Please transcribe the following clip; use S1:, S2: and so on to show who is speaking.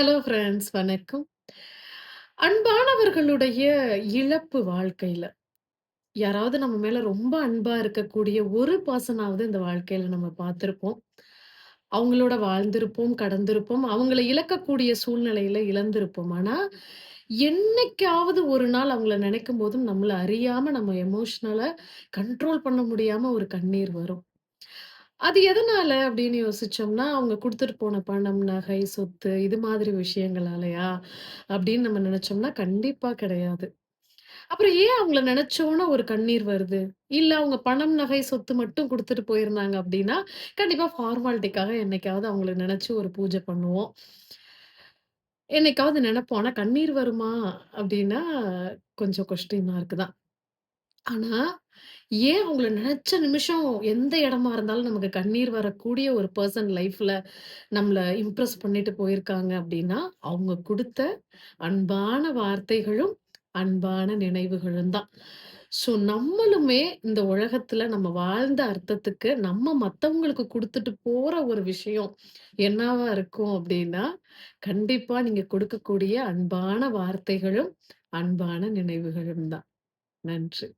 S1: Hello friends வணக்கம். அன்பானவர்களுடைய இழப்பு வாழ்க்கையில, யாராவது நம்ம மேல ரொம்ப அன்பா இருக்கக்கூடிய ஒரு பர்சனாவது இந்த வாழ்க்கையில நம்ம பார்த்திருப்போம். அவங்களோட வாழ்ந்திருப்போம், கடந்திருப்போம். அவங்கள இழக்கக்கூடிய சூழ்நிலையில இழந்திருப்போம். ஆனா, என்னைக்காவது ஒரு நாள் அவங்கள நினைக்கும் போதும் நம்மள அறியாம நம்ம எமோஷனலா கண்ட்ரோல் பண்ண முடியாம ஒரு கண்ணீர் வரும். அது எதனால அப்படின்னு யோசிச்சோம்னா, அவங்க குடுத்துட்டு போன பணம், நகை, சொத்து இது மாதிரி விஷயங்களாலயா? அப்படின்னு நம்ம நெனச்சோம்னா, கண்டிப்பா கிடையாது. அப்புறம் ஏன் அவங்கள நெனச்சோன ஒரு கண்ணீர் வருது? இல்ல அவங்க பணம், நகை, சொத்து மட்டும் குடுத்துட்டு போயிருந்தாங்க அப்படின்னா, கண்டிப்பா ஃபார்மாலிட்டிக்காக என்னைக்காவது அவங்கள நெனச்சு ஒரு பூஜை பண்ணுவோம். என்னைக்காவது நெனப்போம். ஆனா கண்ணீர் வருமா? அப்படின்னா, கொஞ்சம் கொஸ்டின் மார்க் தான். ஆனா, ஏன் அவங்கள நினைச்ச நிமிஷம் எந்த இடமா இருந்தாலும் நமக்கு கண்ணீர் வரக்கூடிய ஒரு பெர்சன் லைஃப்ல நம்மள இம்ப்ரெஸ் பண்ணிட்டு போயிருக்காங்க அப்படின்னா அவங்க குடுத்த அன்பான வார்த்தைகளும், அன்பான நினைவுகளும் தான். ஸோ நம்மளுமே இந்த உலகத்துல நம்ம வாழ்ந்த அர்த்தத்துக்கு நம்ம மத்தவங்களுக்கு குடுத்துட்டு போற ஒரு விஷயம் என்னவா இருக்கும் அப்படின்னா கண்டிப்பா நீங்க கொடுக்கக்கூடிய அன்பான வார்த்தைகளும், அன்பான நினைவுகளும் தான். நன்றி.